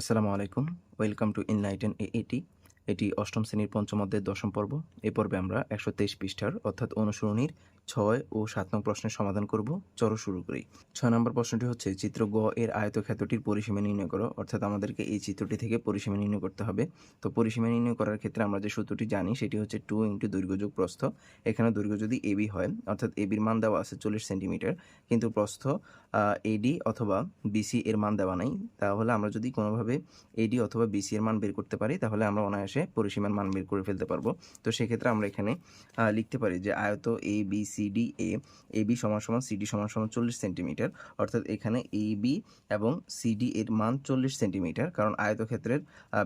আসসালামু আলাইকুম। Welcome to ইনলাইটেন এ এটি এটি অষ্টম শ্রেণির পঞ্চম অধ্যায়ের দশম পর্ব। এ পর্বে আমরা একশো তেইশ পৃষ্ঠার অর্থাৎ অনুসরণীর ছয় ও সাত নং প্রশ্নের সমাধান করব। চলো শুরু করি। ছয় নম্বর প্রশ্নটি হচ্ছে, চিত্র গ এর আয়তক্ষেত্রটির পরিসীমা নির্ণয় করো। অর্থাৎ আমাদেরকে এই চিত্রটি থেকে পরিসীমা নির্ণয় করতে হবে। তো পরিসীমা নির্ণয় করার ক্ষেত্রে আমরা যে সূত্রটি জানি, সেটি হচ্ছে টু ইন্টু দৈর্ঘ্য যোগ প্রস্থ। এখানে দৈর্ঘ্য যদি এবি হয়, অর্থাৎ এবির মান দেওয়া আছে চল্লিশ সেন্টিমিটার, কিন্তু প্রস্থ এডি অথবা বিসি এর মান দেওয়া নাই, তাহলে আমরা যদি কোনোভাবে এডি অথবা বিসি এর মান বের করতে পারি, তাহলে আমরা অনায়াসে পরিসীমার মান বের করে ফেলতে পারব। তো সেক্ষেত্রে আমরা এখানে লিখতে পারি যে আয়ত A B C D A A B সমান সমান সিডি সমান সমান চল্লিশ সেন্টিমিটার। অর্থাৎ এখানে এ বি এবং সিডি এর মান চল্লিশ সেন্টিমিটার, কারণ আয়তক্ষেত্রের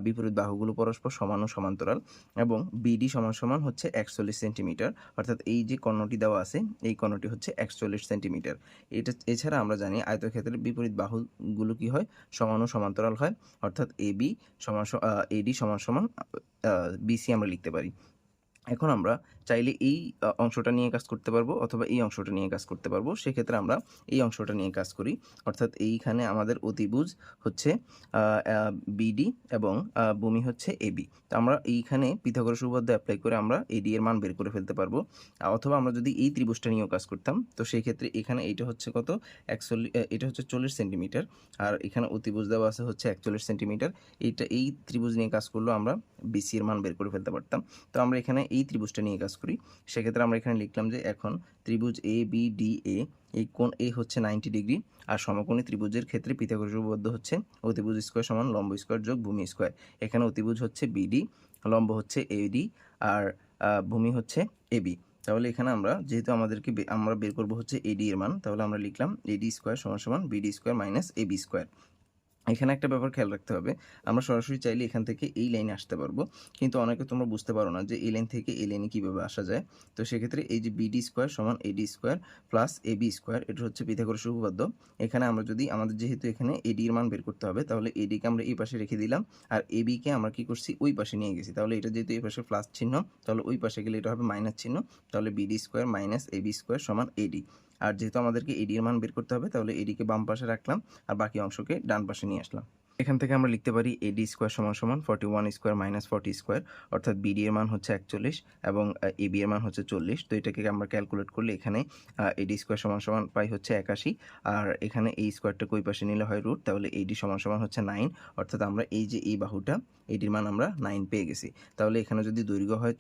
বিপরীত বাহুগুলো পরস্পর সমান ও সমান্তরাল এবং বিডি সমান সমান হচ্ছে একচল্লিশ সেন্টিমিটার। অর্থাৎ এই যে কর্ণটি দেওয়া আছে, এই কর্ণটি হচ্ছে একচল্লিশ সেন্টিমিটার। এটা, এছাড়া আমরা জানি আয়তক্ষেত্রের বিপরীত বাহুগুলো কি হয়? সমান ও সমান্তরাল হয়। অর্থাৎ এ বি সমান এডি সমান সমান বিসি আমরা লিখতে পারি। এখন আমরা চাইলে এই অংশটা নিয়ে কাজ করতে পারব অথবা এই অংশটা নিয়ে কাজ করতে পারব। সেক্ষেত্রে আমরা এই অংশটা নিয়ে কাজ করি। অর্থাৎ এইখানে আমাদের অতিভুজ হচ্ছে বিডি এবং ভূমি হচ্ছে এবি তো আমরা এইখানে পিথাগোরাস উপপাদ্য অ্যাপ্লাই করে আমরা এডি এর মান বের করে ফেলতে পারব। অথবা আমরা যদি এই ত্রিভুজটা নিয়েও কাজ করতাম, তো সেই ক্ষেত্রে এখানে এইটা হচ্ছে কত? একচল্লিশ এটা হচ্ছে চল্লিশ সেন্টিমিটার। আর এখানে অতিভুজ দেওয়া আছে হচ্ছে একচল্লিশ সেন্টিমিটার। এইটা এই ত্রিভুজ নিয়ে কাজ করলেও আমরা বিসি এর মান বের করে ফেলতে পারতাম। তো আমরা এখানে এই ত্রিভুজটা নিয়ে কাজ করি, সেক্ষেত্রে আমরা এখানে লিখলাম যে এখন ত্রিভুজ এ বি ডি এ এই কোণ এ হচ্ছে নাইনটি ডিগ্রি আর সমকোণী ত্রিভুজের ক্ষেত্রে পিথাগোরাস হচ্ছে অতিভুজ স্কোয়ার সমান লম্ব স্কোয়ার যোগ ভূমি স্কোয়ার এখানে অতিভুজ হচ্ছে বিডি লম্ব হচ্ছে এডি আর ভূমি হচ্ছে এবি তাহলে এখানে আমরা যেহেতু আমাদেরকে বে- আমরা বের করব হচ্ছে এডি এর মান, তাহলে আমরা লিখলাম এডি স্কোয়ার সমান সমান BD square minus AB square এখানে একটা ব্যাপার খেয়াল রাখতে হবে। আমরা সরাসরি চাইলে এখান থেকে এই লাইনে আসতে পারব। কিন্তু অনেকে তোমরা বুঝতে পারো না যে এই লাইন থেকে এই লাইনে কীভাবে আসা যায়। তো সেক্ষেত্রে এই যে বিডি স্কোয়ার সমান AD square plus AB square এটা হচ্ছে পিথাগোরাস উপপাদ্য। এখানে আমরা যদি আমাদের যেহেতু এখানে এডির মান বের করতে হবে, তাহলে এডিকে আমরা এই পাশে রেখে দিলাম। আর এবিকে আমরা কি করছি? ওই পাশে নিয়ে গেছি। তাহলে এটা যেহেতু এই পাশে প্লাস চিহ্ন, তাহলে ওই পাশে গেলে এটা হবে মাইনাস চিহ্ন। তাহলে BD square minus AB square সমান এডি আর যেহেতু আমাদেরকে এডি এর মান বের করতে হবে, তাহলে এডিকে বাম পাশে রাখলাম আর বাকি অংশকে ডান পাশে নিয়ে আসলাম। এখান থেকে আমরা লিখতে পারি এডি স্কোয়ার সমান সমান forty one square minus forty square অর্থাৎ বিডি এর মান হচ্ছে একচল্লিশ এবং এবি এর মান হচ্ছে চল্লিশ। তো এটাকে আমরা ক্যালকুলেট করলে এখানে এডি স্কোয়ার সমান সমান পাই হচ্ছে একাশি। আর এখানে এই স্কোয়ারটা ওই পাশে নিলে হয় রুট তাহলে এডি সমান সমান হচ্ছে নাইন অর্থাৎ আমরা এই যে এই বাহুটা এডির মান আমরা নাইন পেয়ে গেছি। তাহলে এখানে যদি দৈর্ঘ্য হয়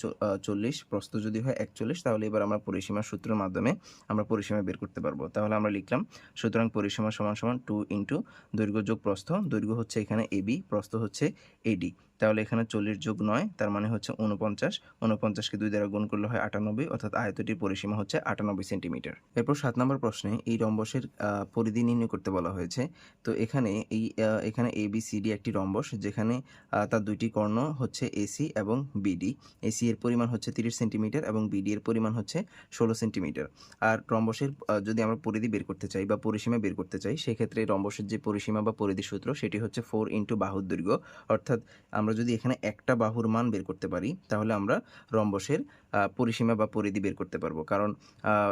চল্লিশ, প্রস্থ যদি হয় একচল্লিশ, তাহলে এবার আমরা পরিসীমার সূত্রের মাধ্যমে আমরা পরিসীমা বের করতে পারব। তাহলে আমরা লিখলাম, সুতরাং পরিসীমা সমান সমান টু ইন্টু দৈর্ঘ্য যোগ প্রস্থ, দৈর্ঘ্য হচ্ছে এখানে এবি প্রস্থ হচ্ছে এডি তাহলে এখানে চল্লিশ যোগ নয়, তার মানে হচ্ছে উনপঞ্চাশ উনপঞ্চাশকে দুই দ্বারা গুণ করলে হয় আটানব্বই, অর্থাৎ আয়তটির পরিসীমা হচ্ছে আটানব্বই সেন্টিমিটার। এরপর সাত নম্বর প্রশ্নে এই রম্বসের পরিধি নির্ণয় করতে বলা হয়েছে। তো এখানে এই এখানে এ বি সি ডি একটি রম্বস, যেখানে তার দুইটি কর্ণ হচ্ছে এসি এবং বিডি এসি এর পরিমাণ হচ্ছে তিরিশ সেন্টিমিটার এবং বিডি এর পরিমাণ হচ্ছে ষোলো সেন্টিমিটার। আর রম্বসের যদি আমরা পরিধি বের করতে চাই বা পরিসীমা বের করতে চাই, সেক্ষেত্রে রম্বসের যে পরিসীমা বা পরিধি সূত্র, সেটি হচ্ছে ফোর ইন্টু বাহুর দৈর্ঘ্য, অর্থাৎ আমরা যদি এখানে একটা বাহুর মান বের করতে পারি, তাহলে আমরা রম্বসের পরিসীমা বা পরিধি বের করতে পারব। কারণ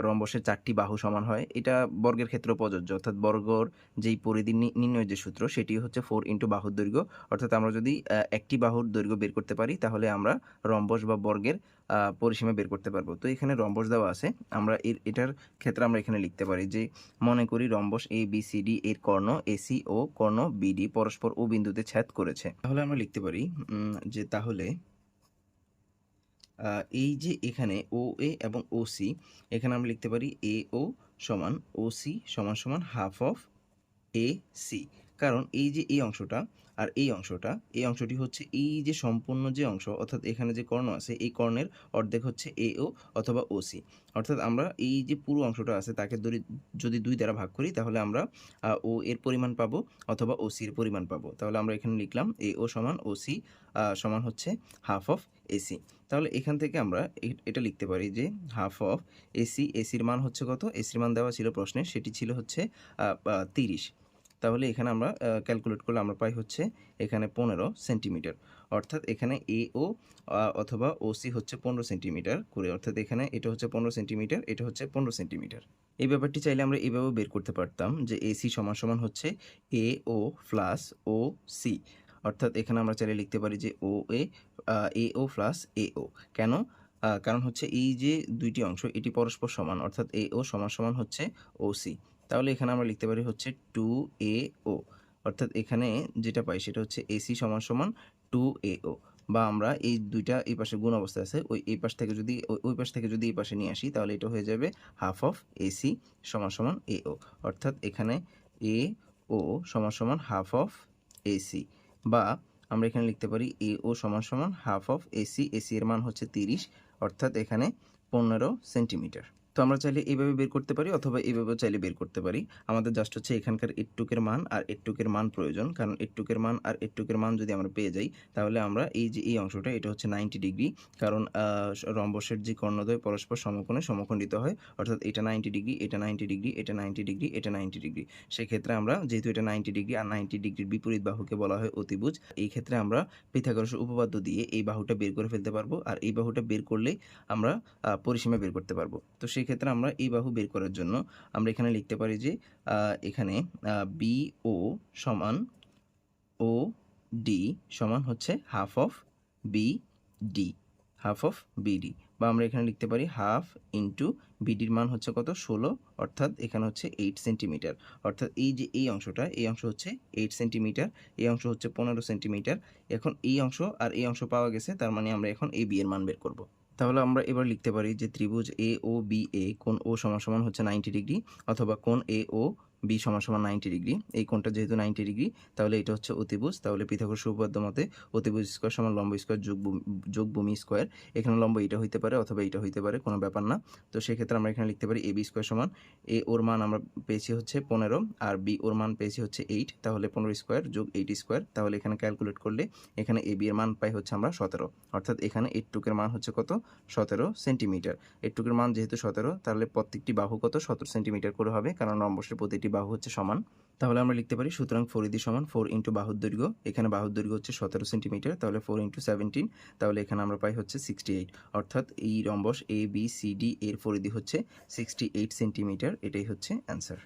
রম্বসের চারটি বাহু সমান হয়। এটা বর্গের ক্ষেত্রে প্রযোজ্য। অর্থাৎ বর্গর যেই পরিধি নির্ণয়ের যে সূত্র, সেটি হচ্ছে ফোর ইন্টু বাহুর দৈর্ঘ্য। অর্থাৎ আমরা যদি একটি বাহুর দৈর্ঘ্য বের করতে পারি, তাহলে আমরা রম্বস বা বর্গের পরিসীমা বের করতে পারব। তো এখানে রম্বস দেওয়া আছে। আমরা এর, এটার ক্ষেত্রে আমরা এখানে লিখতে পারি যে, মনে করি rhombus A B C D এর কর্ণ এসি ও কর্ণ বিডি পরস্পর ও বিন্দুতে ছেদ করেছে। তাহলে আমরা লিখতে পারি যে তাহলে এই যে এখানে ও এ এবং ও সি এখানে আমরা লিখতে পারি এ ও সমান ও সি সমান সমান হাফ অফ এ সি কারণ এই যে এই অংশটা আর এই অংশটা, এই অংশটি হচ্ছে এই যে সম্পূর্ণ যে অংশ, অর্থাৎ এখানে যে কর্ণ আছে, এই কর্ণের অর্ধেক হচ্ছে এ, ও অথবা ও, সি। অর্থাৎ আমরা এই যে পুরো অংশটা আছে তাকে যদি দুই দ্বারা ভাগ করি, তাহলে আমরা ও এর পরিমাণ পাবো অথবা ও, সির পরিমাণ পাবো। তাহলে আমরা এখানে লিখলাম এ, ও সমান ও, সি সমান হচ্ছে হাফ অফ এসি তাহলে এখান থেকে আমরা এটা লিখতে পারি যে হাফ অফ এসি এসির মান হচ্ছে কত? এসির মান দেওয়া ছিল প্রশ্নে, সেটি ছিল হচ্ছে তিরিশ। তাহলে এখানে আমরা ক্যালকুলেট করলে আমরা পাই হচ্ছে এখানে পনেরো সেন্টিমিটার অর্থাৎ এখানে এ ও অথবা ও সি হচ্ছে পনেরো সেন্টিমিটার করে। অর্থাৎ এখানে এটা হচ্ছে পনেরো সেন্টিমিটার এটা হচ্ছে পনেরো সেন্টিমিটার এই ব্যাপারটি চাইলে আমরা এভাবেও বের করতে পারতাম যে এসি সমান সমান হচ্ছে এ ও প্লাস ও সি অর্থাৎ এখানে আমরা চাইলে লিখতে পারি যে ও এ এ ও প্লাস এ ও কেন? কারণ হচ্ছে এই যে দুইটি অংশ, এটি পরস্পর সমান। অর্থাৎ এ ও সমান সমান হচ্ছে ও সি তাহলে এখানে আমরা লিখতে পারি হচ্ছে টু এ ও অর্থাৎ এখানে যেটা পাই সেটা হচ্ছে এসি সমান সমান টু এ ও বা আমরা এই দুইটা এই পাশে গুণ অবস্থায় আছে, ওই, এই পাশ থেকে যদি, ওই- পাশ থেকে যদি এই পাশে নিয়ে আসি, তাহলে এটা হয়ে যাবে হাফ অফ এসি সমান সমান এ ও অর্থাৎ এখানে এ ও সমান সমান হাফ অফ এসি বা আমরা এখানে লিখতে পারি এ ও সমান সমান হাফ অফ এসি এসি এর মান হচ্ছে তিরিশ, অর্থাৎ এখানে পনেরো সেন্টিমিটার। তো আমরা চাইলে এইভাবে বের করতে পারি অথবা এইভাবেও চাইলে বের করতে পারি। আমাদের জাস্ট হচ্ছে এখানকার এটুকের মান আর এটুকের মান প্রয়োজন। কারণ এটুকের মান আর এটুকের মান যদি আমরা পেয়ে যাই, তাহলে আমরা এই যে এই অংশটা, এটা হচ্ছে নাইনটি ডিগ্রি কারণ রম্বসের যে কর্ণদ্বয় পরস্পর সমকোণে সমখণ্ডিত হয়। অর্থাৎ এটা নাইনটি ডিগ্রি এটা নাইনটি ডিগ্রি এটা নাইনটি ডিগ্রি এটা নাইনটি ডিগ্রি সেক্ষেত্রে আমরা, যেহেতু এটা নাইনটি ডিগ্রি আর নাইনটি ডিগ্রির বিপরীত বাহুকে বলা হয় অতিভুজ, এই ক্ষেত্রে আমরা পিথাগোরাসের উপপাদ্য দিয়ে এই বাহুটা বের করে ফেলতে পারব। আর এই বাহুটা বের করলেই আমরা পরিসীমা বের করতে পারব। তো সেই ক্ষেত্রে আমরা এই বাহু বের করার জন্য আমরা এখানে লিখতে পারি যে এখানে বি ও সমান ও ডি সমান হচ্ছে half of B D half of BD বা আমরা এখানে লিখতে পারি হাফ ইন্টু বিডির মান হচ্ছে কত? ষোলো, অর্থাৎ এখানে হচ্ছে এইট সেন্টিমিটার অর্থাৎ এই যে এই অংশটা, এই অংশ হচ্ছে এইট সেন্টিমিটার এই অংশ হচ্ছে পনেরো সেন্টিমিটার এখন এই অংশ আর এই অংশ পাওয়া গেছে, তার মানে আমরা এখন এই বি এর মান বের করব। তাহলে আমরা এবার লিখতে পারি যে ত্রিভুজ এ ও বি এ কোন ও সমান সমান হচ্ছে নাইনটি ডিগ্রি অথবা কোন এ ও বি সমান সমান নাইনটি ডিগ্রি এই কোণটা যেহেতু নাইনটি ডিগ্রি তাহলে এটা হচ্ছে অতিভুজ। তাহলে পৃথক উপপাদ্য মতে অতিভুজ স্কোয়ার সমান লম্ব স্কোয়ার যোগ যোগ ভূমি স্কোয়ার এখানে লম্ব এটা হইতে পারে অথবা এটা হইতে পারে, কোনো ব্যাপার না। তো সেক্ষেত্রে আমরা এখানে লিখতে পারি এ বি স্কোয়ার সমান এ ওর মান আমরা পেয়েছি হচ্ছে পনেরো, আর বি ওর মান পেয়েছি হচ্ছে এইট তাহলে পনেরো স্কোয়ার যোগ এইট স্কোয়ার তাহলে এখানে ক্যালকুলেট করলে এখানে এ বি এর মান পাই হচ্ছে আমরা সতেরো। অর্থাৎ এখানে এইটুকের মান হচ্ছে কত? সতেরো সেন্টিমিটার এইটুকের মান যেহেতু সতেরো, তাহলে প্রত্যেকটি বাহু কত? সতেরো সেন্টিমিটার করে হবে, কারণ রম্বসের প্রতিটি বাহু হচ্ছে সমান। তাহলে আমরা লিখতে পারি সুতরাং ফরিদি সমান ফোর ইন্টু বাহুর দৈর্ঘ্য। এখানে বাহুর দৈর্ঘ্য হচ্ছে সতেরো সেন্টিমিটার, তাহলে ফোর ইন্টু সেভেন্টিন, তাহলে এখানে আমরা পাই হচ্ছে সিক্সটি এইট। অর্থাৎ এই rhombus A, B, C, D এর ফরিদি হচ্ছে সিক্সটি এইট সেন্টিমিটার, এটাই হচ্ছে অ্যান্সার।